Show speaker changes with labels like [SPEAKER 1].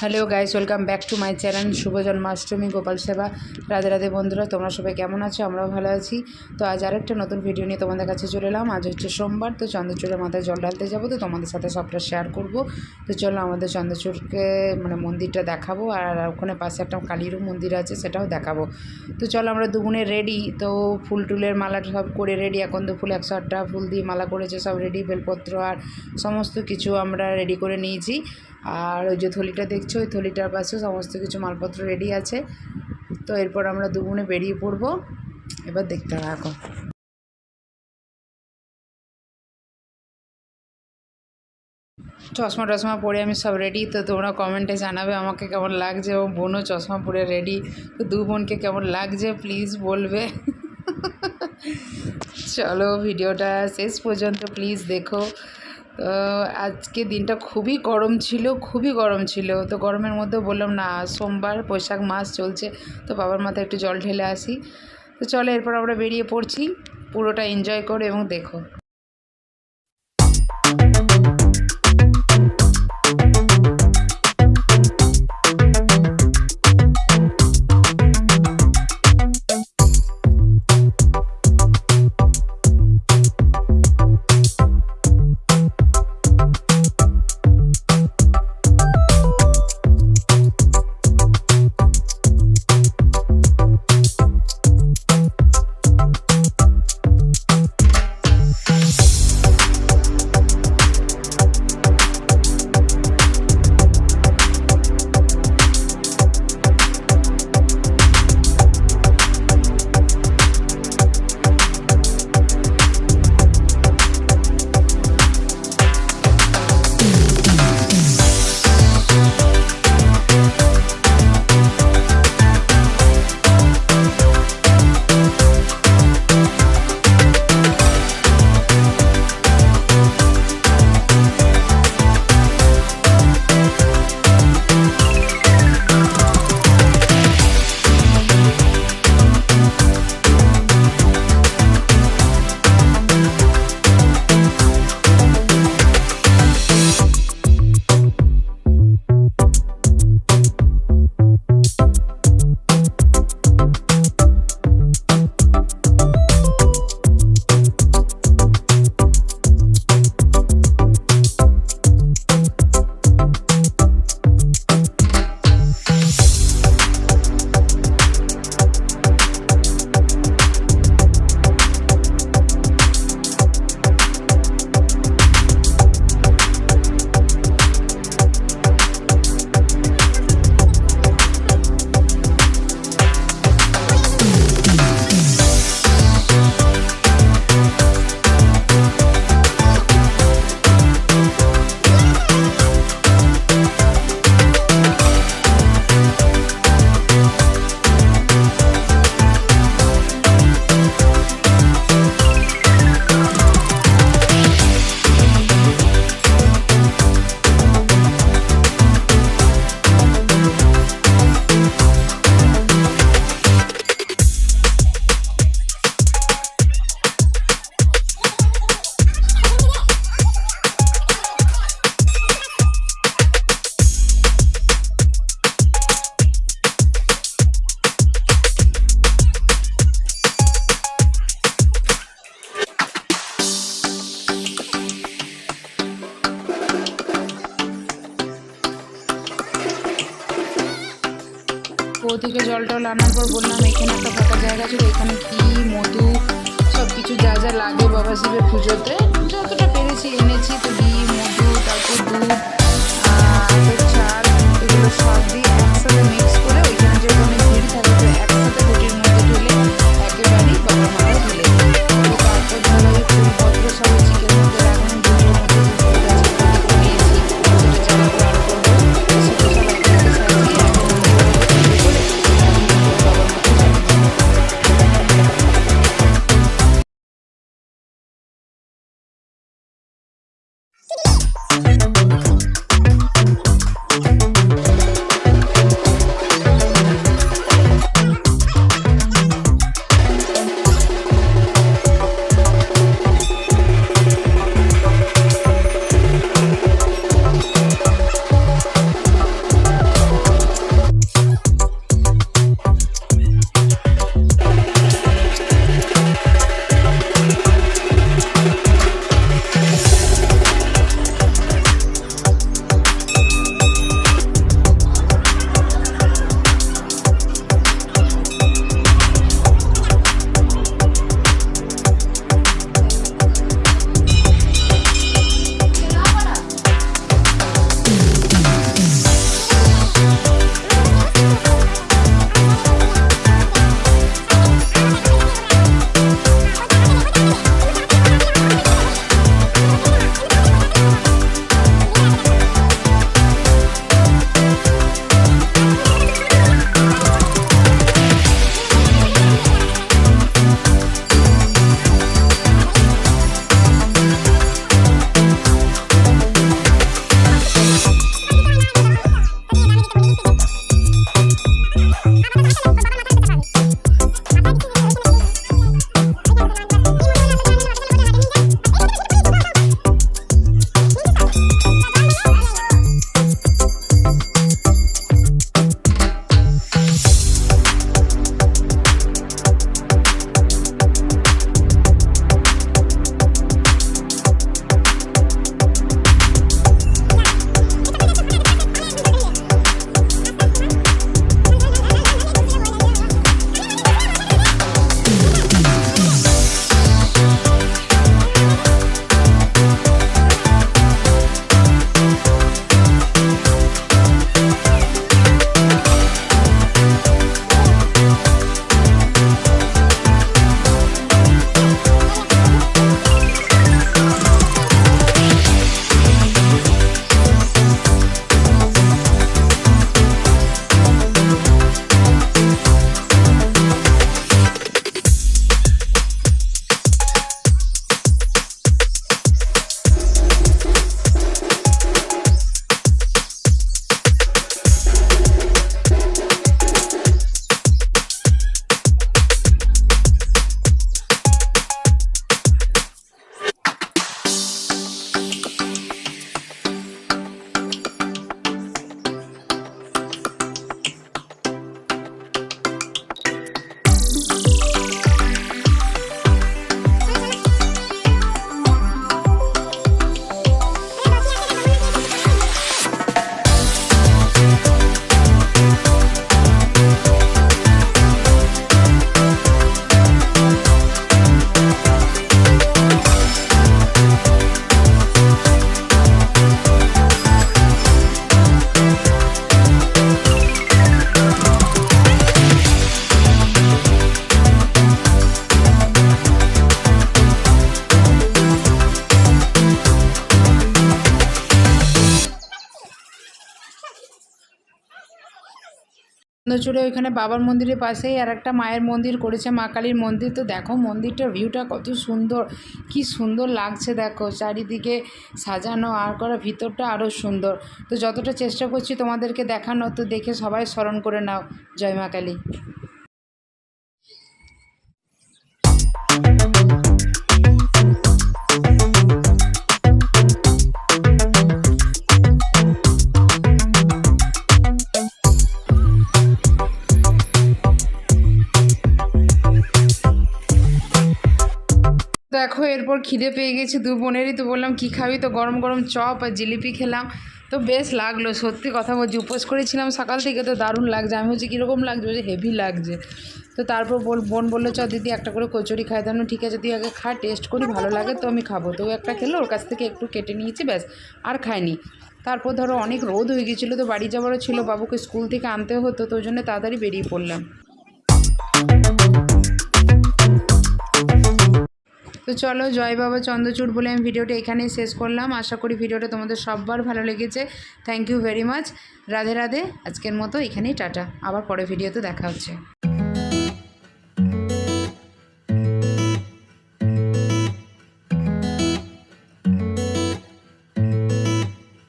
[SPEAKER 1] Hello guys, welcome back to my channel শুভ জন্মাষ্টমী, গোপাল সেবা। রাধে রাধে বন্ধুরা, তোমরা সবাই কেমন আছো? আমরাও ভালো আছি। তো আজ আরেকটা নতুন ভিডিও নিয়ে তোমাদের কাছে চলে এলাম। আজ হচ্ছে সোমবার, তো চন্দ্রচূড়ের মাথায় জল ঢালতে যাব, তো তোমাদের সাথে সবটা শেয়ার করব। তো চলো আমাদের চন্দ্রচূড়কে মানে মন্দিরটা দেখাবো, আর ওখানে পাশে একটা কালীরও মন্দির আছে, সেটাও দেখাবো। তো চলো আমরা দুগুণে রেডি তো ফুল টুলের মালা সব করে রেডি এখন তো ফুল একশো আটটা ফুল দিয়ে মালা করেছে, সব রেডি বেলপত্র আর সমস্ত কিছু আমরা রেডি করে নিয়েছি। আর ওই যে থলিটা দেখছ, ওই থলিটার পাশেও সমস্ত কিছু মালপত্র রেডি আছে। তো এরপর আমরা দুগুণে বেরিয়ে পড়ব। এবার দেখতে থাকো। চশমা টশমা পরে আমি সব রেডি তো তোমরা কমেন্টে জানাবে আমাকে কেমন লাগছে ও বোনও চশমা পরে রেডি তো দু বোনকে কেমন লাগছে প্লিজ বলবে। চলো ভিডিওটা শেষ পর্যন্ত প্লিজ দেখো। তো আজকে দিনটা খুবই গরম ছিল, খুবই গরম ছিল। তো গরমের মধ্যে বললাম, না, সোমবার বৈশাখ মাস চলছে, তো বাবার মাথায় একটু জল ঢেলে আসি। তো চলো, এরপর আমরা বেরিয়ে পড়ছি। পুরোটা এনজয় করো এবং দেখো। থেকে জল টল আনার পর বললাম, এখানে একটা ফাঁকা জায়গা ছিল, এখানে কি, মধু সব কিছু যা যা লাগে বাবা শিবের পুজোতে। যতটা পেরেছি এনেছি, তো ঘি মধু, তারপর দুধ চন্দ্রচূড়ে ওইখানে বাবার মন্দিরের পাশেই আর একটা মায়ের মন্দির করেছে, মা কালীর মন্দির। তো দেখো মন্দিরটার ভিউটা কত সুন্দর, কি সুন্দর লাগছে দেখো, চারিদিকে সাজানো আর করা ভিতরটা আরও সুন্দর। তো যতটা চেষ্টা করছি তোমাদেরকে দেখানো তো দেখে সবাই স্মরণ করে নাও। জয় মা কালী। দেখো, এরপর খিদে পেয়ে গেছে দু বোনেরই। তো বললাম, কী খাবি? তো গরম গরম চপ আর জিলিপি খেলাম। তো বেশ লাগল, সত্যি কথা বলছি, উপোস করেছিলাম সকাল থেকে, তো দারুণ লাগছে। আমি হচ্ছে কীরকম লাগছে? বলছি হেভি লাগছে। তো তারপর বোন বলল, চ দিদি, একটা করে কচুরি খাই। দাম ঠিক আছে, তুই আগে খা, টেস্ট করি, ভালো লাগে তো আমি খাব। তো একটা খেলো, ওর কাছ থেকে একটু কেটে নিয়েছি, ব্যাস, আর খাইনি। তারপর ধরো, অনেক রোদ হয়ে গেছিল, তো বাড়ি যাওয়ারও ছিল, বাবুকে স্কুল থেকে আনতে হতো, তো ওই জন্য তাড়াতাড়ি বেরিয়ে পড়লাম। তো চলো জয় বাবা চন্দ্রচূড় বলে আমি ভিডিওটা এখানেই শেষ করলাম। আশা করি ভিডিওটা তোমাদের সববার ভালো লেগেছে। Thank you very much Radhe Radhe. আজকের মতো এখানেই টাটা। আবার পরে ভিডিওতে দেখা হচ্ছে।